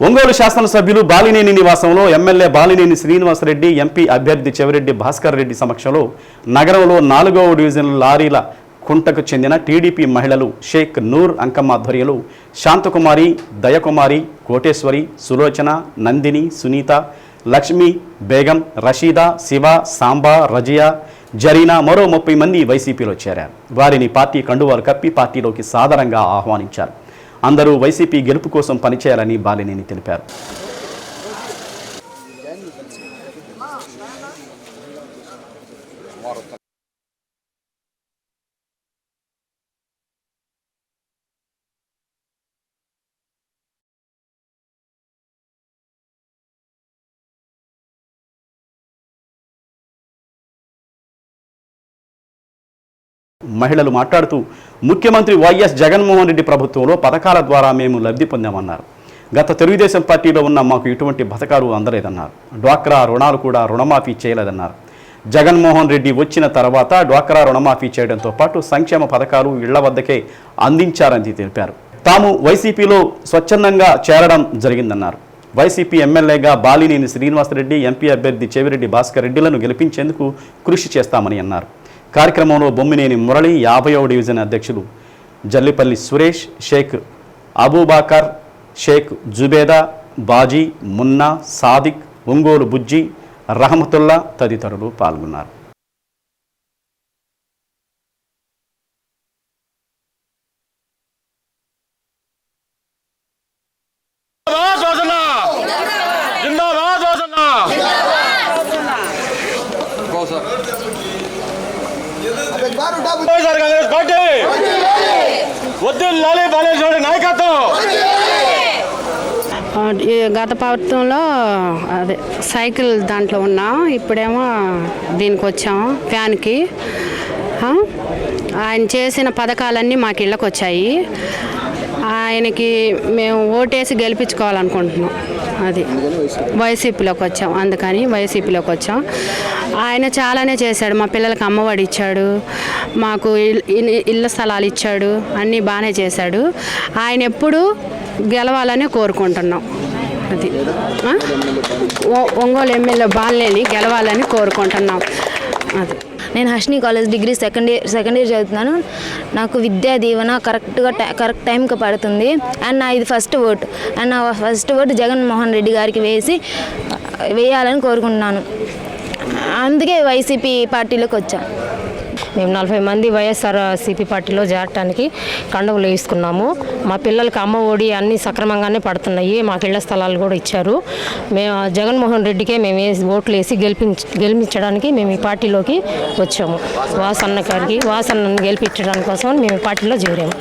ఒంగోలు శాసనసభ్యులు బాలినేని నివాసంలో MLA Balineni Srinivasa Reddy MP అభ్యర్థి చెవిరెడ్డి భాస్కర్ రెడ్డి సమక్షంలో నగరంలో నాలుగవ డివిజన్ లారీల కుంటకు చెందిన టీడీపీ మహిళలు షేక్ నూర్ అంకమ్మ ఆధ్వర్యంలో శాంతకుమారి దయకుమారి కోటేశ్వరి సులోచన నందిని సునీత లక్ష్మి బేగం రషీదా శివ సాంబా రజియా జరీనా మరో ముప్పై మంది వైసీపీలో చేరారు. వారిని పార్టీ కండువాలు కప్పి పార్టీలోకి సాదరంగా ఆహ్వానించారు. అందరూ వైసీపీ గెలుపు కోసం పనిచేయాలని బాలినేని తెలిపారు. మహిళలు మాట్లాడుతూ ముఖ్యమంత్రి వైఎస్ జగన్మోహన్ రెడ్డి ప్రభుత్వంలో పథకాల ద్వారా మేము లబ్ధి పొందామన్నారు. గత తెలుగుదేశం పార్టీలో ఉన్న మాకు ఇటువంటి పథకాలు అందలేదన్నారు. డ్వాక్రా రుణాలు కూడా రుణమాఫీ చేయలేదన్నారు. జగన్మోహన్ రెడ్డి వచ్చిన తర్వాత డ్వాక్రా రుణమాఫీ చేయడంతో పాటు సంక్షేమ పథకాలు ఇళ్ళ వద్దకే అందించారని తెలిపారు. తాము వైసీపీలో స్వచ్ఛందంగా చేరడం జరిగిందన్నారు. వైసీపీ ఎమ్మెల్యేగా బాలినేని శ్రీనివాసరెడ్డి ఎంపీ అభ్యర్థి చెవిరెడ్డి భాస్కర్ రెడ్డిలను గెలిపించేందుకు కృషి చేస్తామని అన్నారు. కార్యక్రమంలో బొమ్మినేని మురళి యాభైవ డివిజన్ అధ్యక్షులు జల్లిపల్లి సురేష్ షేక్ అబూబాకర్ షేక్ జుబేదా బాజీ మున్నా సాదిక్ ఒంగోలు బుజ్జి రహమతుల్లా తదితరులు పాల్గొన్నారు. YSR Congress party. వద్దు లాలి బాలేశ్వరి నాయకత్వం. గత ప్రభుత్వంలో అదే సైకిల్ దాంట్లో ఉన్నాం ఇప్పుడేమో దీనికి వచ్చాం ఫ్యాన్కి. ఆయన చేసిన పథకాలన్నీ మాకు ఇళ్ళకి వచ్చాయి ఆయనకి మేము ఓటేసి గెలిపించుకోవాలనుకుంటున్నాం. అది. వైసీపీలోకి వచ్చాం. అందుకని వైసీపీలోకి వచ్చాం. ఆయన చాలానే చేశాడు. మా పిల్లలకి అమ్మఒడి ఇచ్చాడు. మాకు ఇళ్ళ స్థలాలు ఇచ్చాడు. అన్నీ బాగానే చేశాడు. ఆయన ఎప్పుడు గెలవాలని కోరుకుంటున్నాం. అది. ఒంగోలు ఎమ్మెల్యే బాలేని గెలవాలని కోరుకుంటున్నాం. అది. నేను Harshini college degree second year second year చదువుతున్నాను. నాకు విద్యా దీవెన కరెక్ట్గా టై- కరెక్ట్ టైంకి పడుతుంది. అండ్ నా ఇది ఫస్ట్ ఓట్. అండ్ నా ఫస్ట్ ఓట్ జగన్మోహన్ రెడ్డి గారికి వేసి వేయాలని కోరుకుంటున్నాను. అందుకే వైసీపీ పార్టీలోకి వచ్చాను మేము నలభై మంది వైఎస్ఆర్ సిపి పార్టీలో చేరటానికి కండవులు వేసుకున్నాము. మా పిల్లలకి అమ్మ ఒడి అన్నీ సక్రమంగానే పడుతున్నాయి. మాకు ఇళ్ళ స్థలాలు కూడా ఇచ్చారు. మేము ఆ జగన్మోహన్ రెడ్డికే మేము ఓట్లు వేసి గెలిపించ గెలిపించడానికి మేము ఈ పార్టీలోకి వచ్చాము. వాసన్న గారికి వాసన్నను గెలిపించడానికి కోసం మేము ఈ పార్టీలో చేరాము.